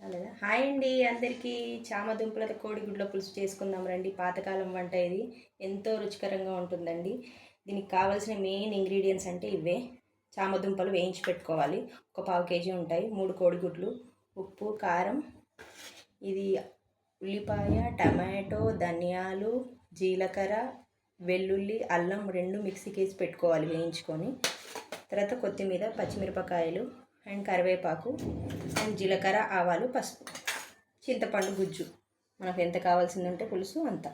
Hi అండి అందరికీ చామదుంపలతో కోడిగుడ్ల పులుసు చేసుకుందాం రండి. పాతకాలం వంట ఇది. ఎంతో రుచికరంగా ఉంటుందండి. దీనికి కావాల్సిన మెయిన్ ఇంగ్రీడియంట్స్ అంటే ఇవే. చామదుంపలు వేయించి పెట్టుకోవాలి. ఒక పావు కేజీ ఉంటాయి. మూడు కోడిగుడ్లు ఉప్పు కారం. ఇది ఉల్లిపాయ టమాటో ధనియాలు జీలకర్ర వెల్లుల్లి అల్లం రెండు మిక్సీకి వేసి పెట్టుకోవాలి వేయించుకొని. తర్వాత కొత్తిమీర పచ్చిమిరపకాయలు అండ్ కరివేపాకు అండ్ జీలకర్ర ఆవాలు పసుపు చింతపండు గుజ్జు. మనకు ఎంత కావాల్సిందంటే పులుసు అంత.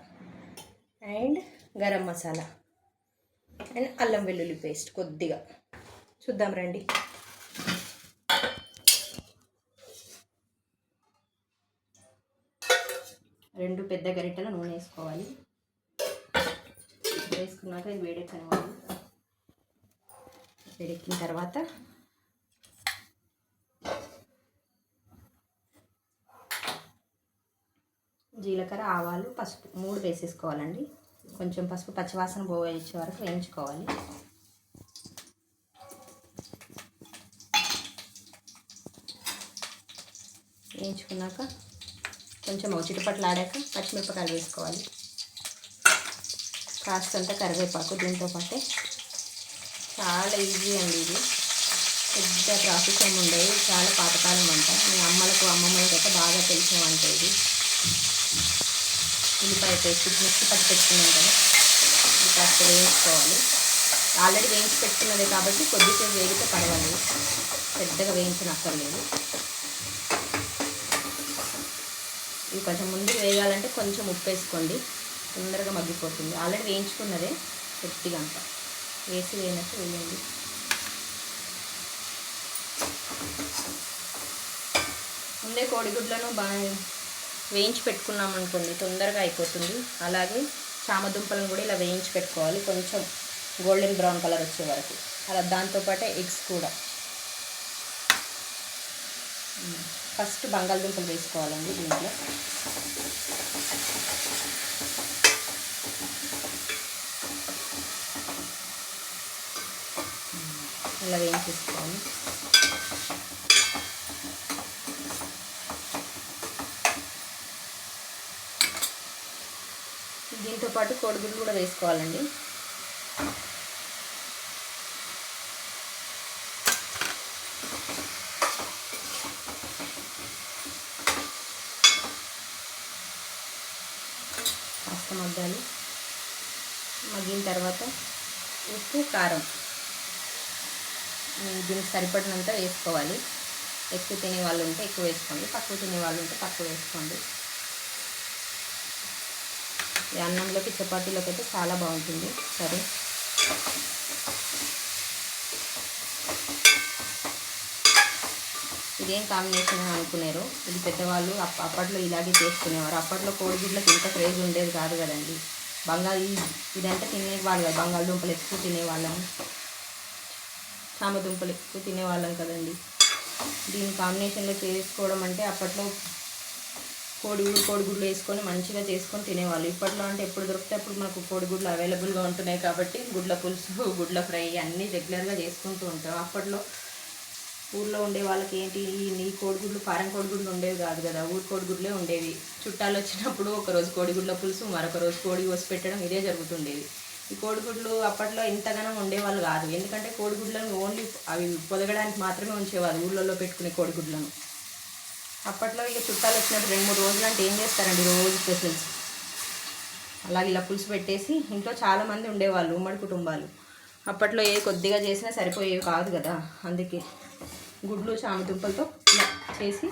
అండ్ గరం మసాలా అండ్ అల్లం వెల్లుల్లి పేస్ట్ కొద్దిగా. చూద్దాం రండి. రెండు పెద్ద గరిటెల నూనె వేసుకోవాలి. వేసుకున్నాక ఇది వేడెక్కనివ్వాలి. వేడెక్కిన తర్వాత జీలకర్ర ఆవాలు పసుపు మూడు వేసేసుకోవాలండి. కొంచెం పసుపు పచ్చివాసన పోయించే వరకు వేయించుకోవాలి. వేయించుకున్నాక కొంచెం చిటుపట్లు ఆడాక పచ్చిమిరపకాయలు వేసుకోవాలి. కాస్తంత కరివేపాకు దీంతో పాటే. చాలా ఈజీ అండి ఇది. పెద్ద ట్రాఫిక్ ఏమి ఉండేది. చాలా పాతకాలం వంట. మీ అమ్మలకు అమ్మమ్మలకు అయితే బాగా తెలిసిన వంట ఇది. ఉల్లిపాయ పేస్ట్ మిక్స్ పట్టి పెట్టుకున్నాం కదా. ఇది కాస్త వేయించుకోవాలి ఆల్రెడీ వేయించి పెట్టుకున్నదే కాబట్టి కొద్దిసేపు వేగితే పర్వాలేదు. పెద్దగా వేయించనక్కర్లేదు ఇది కొంచెం ముందు వేయాలంటే కొంచెం ఉప్పు వేసుకోండి. తొందరగా మగ్గిపోతుంది. ఆల్రెడీ వేయించుకున్నదే కొద్దిగా అంత వేసి వేయనట్టు వేయండి. ముందే కోడిగుడ్లను బాగా వేయించి పెట్టుకున్నాం అనుకోండి తొందరగా అయిపోతుంది. అలాగే చామదుంపలను కూడా ఇలా వేయించి పెట్టుకోవాలి. కొంచెం గోల్డెన్ బ్రౌన్ కలర్ వచ్చే వరకు. అలా దాంతోపాటే ఎగ్స్ కూడా. ఫస్ట్ బంగాళదుంపలు వేసుకోవాలండి దీంట్లో. ఇలా వేయించేసుకోవాలి. దీంతో పాటు కోడిగుడ్లు కూడా వేసుకోవాలండి. కాస్త మగ్గాలి. మగ్గిన తర్వాత ఉప్పు కారం. దీనికి సరిపడినంత వేసుకోవాలి. ఎక్కువ తినే వాళ్ళు ఉంటే ఎక్కువ వేసుకోండి. తక్కువ తినే వాళ్ళు ఉంటే తక్కువ వేసుకోండి. ఈ అన్నంలోకి చపాతీలోకి అయితే చాలా బాగుంటుంది. సరే. ఇదేం కాంబినేషన్ అనుకున్నారు. ఇది పెద్దవాళ్ళు అప్పట్లో ఇలాగే చేసుకునేవారు అప్పట్లో కోడిగుడ్లకు ఇంత క్రేజ్ ఉండేది కాదు కదండి. బంగాళ ఇదంతా తినేవాళ్ళు కదా. బంగాళదుంపలు ఎక్కువ తినేవాళ్ళం. చామదుంపలు ఎక్కువ తినేవాళ్ళం కదండి. దీని కాంబినేషన్లో చేసుకోవడం అంటే అప్పట్లో కోడిగుడ్లు కోడిగుడ్లు వేసుకొని మంచిగా చేసుకొని తినేవాళ్ళు. ఇప్పట్లో అంటే ఎప్పుడు దొరికితే అప్పుడు మనకు కోడిగుడ్లు అవైలబుల్గా ఉంటున్నాయి కాబట్టి గుడ్ల పులుసు గుడ్ల ఫ్రై అన్నీ రెగ్యులర్గా చేసుకుంటూ ఉంటాం. అప్పట్లో ఊర్లో ఉండే వాళ్ళకి ఏంటి ఈ కోడిగుడ్లు ఫారెన్ కోడిగుడ్లు ఉండేవి కాదు కదా. ఊరు కోడిగుడ్లే ఉండేవి. చుట్టాలు వచ్చినప్పుడు ఒకరోజు కోడిగుడ్ల పులుసు మరొక రోజు కోడి కోసి పెట్టడం ఇదే జరుగుతుండేది. ఈ కోడిగుడ్లు అప్పట్లో ఇంతగానం ఉండేవాళ్ళు కాదు. ఎందుకంటే కోడిగుడ్లను ఓన్లీ అవి పొదగడానికి మాత్రమే ఉంచేవాళ్ళు ఊళ్ళల్లో పెట్టుకునే కోడిగుడ్లను అప్పట్లో ఇక చుట్టాలు వచ్చినప్పుడు రెండు మూడు రోజులు అంటే ఏం చేస్తారండి? రోజు స్పెషల్స్. అలాగే ఇలా పులుసు పెట్టేసి ఇంట్లో చాలామంది ఉండేవాళ్ళు ఉమ్మడి కుటుంబాలు. అప్పట్లో ఏ కొద్దిగా చేసినా సరిపోయేవి కాదు కదా? అందుకే గుడ్లు చామదుంపలతో ఇలా చేసి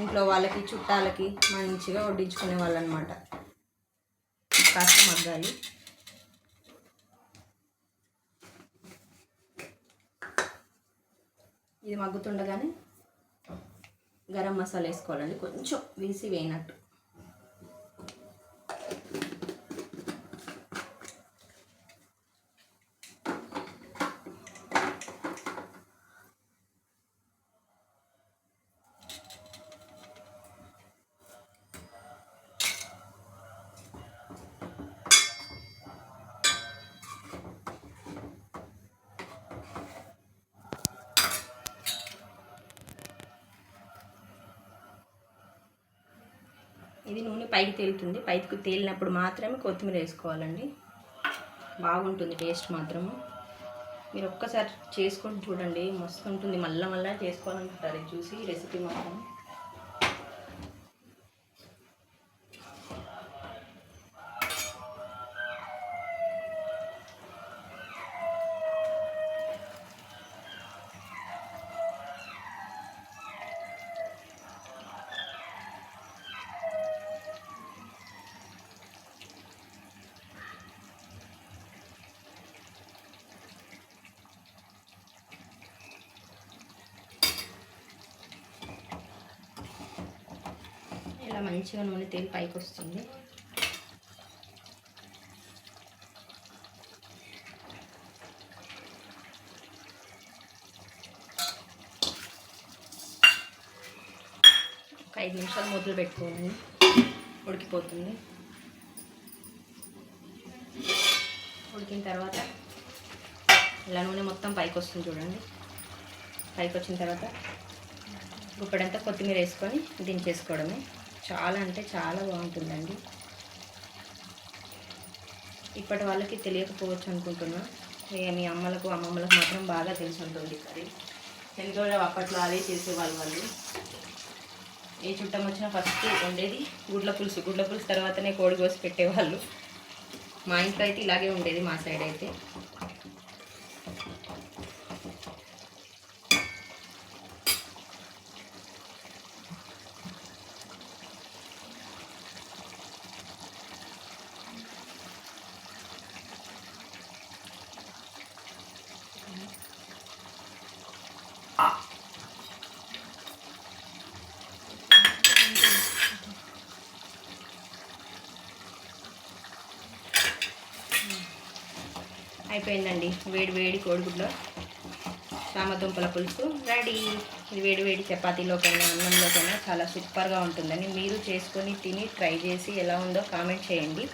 ఇంట్లో వాళ్ళకి చుట్టాలకి మంచిగా వడ్డించుకునే వాళ్ళు అనమాట కాస్త మగ్గాలి. ఇది మగ్గుతుండగానే గరం మసాలా వేసుకోవాలండి. కొంచెం వేసి వేయనట్టు. ఇది నూనె పైకి తేలుతుంది. పైకి తేలినప్పుడు మాత్రమే కొత్తిమీర వేసుకోవాలండి. బాగుంటుంది టేస్ట్ మాత్రము. మీరు ఒక్కసారి చేసుకొని చూడండి. మస్తు ఉంటుంది. మళ్ళీ మళ్ళీ చేసుకోవాలనుకుంటారు. చూసి రెసిపీ మాత్రం. ఇలా మంచిగా నూనె తేలి పైకి వస్తుంది. ఒక ఐదు నిమిషాలు మొదలు పెట్టుకోండి ఉడికిపోతుంది. ఉడికిన తర్వాత ఇలా నూనె మొత్తం పైకి వస్తుంది చూడండి. పైకి వచ్చిన తర్వాత గుప్పడంతా కొత్తిమీర వేసుకొని దించేసుకోవడమే. చాలా అంటే చాలా బాగుంటుందండి. ఇప్పటి వాళ్ళకి తెలియకపోవచ్చు అనుకుంటున్నా. ఇక మీ అమ్మలకు అమ్మమ్మలకు మాత్రం బాగా తెలిసి ఉంటుంది కర్రీ. ఎందుకంటే అప్పట్లో అదే చేసేవాళ్ళు వాళ్ళు. ఏ చుట్టం వచ్చినా ఫస్ట్ ఉండేది గుడ్ల పులుసు. గుడ్ల పులుసు తర్వాతనే కోడి కోసి పెట్టేవాళ్ళు. మా ఇంట్లో అయితే ఇలాగే ఉండేది మా సైడ్ అయితే. అయిపోయిందండి. వేడి వేడి కోడిగుడ్లో రామదుంపల పులుసు రెడీ. ఇది వేడి వేడి చపాతీలోకైనా అన్నంలోకైనా చాలా సూపర్గా ఉంటుందని మీరు చేసుకొని తిని ట్రై చేసి ఎలా ఉందో కామెంట్ చేయండి.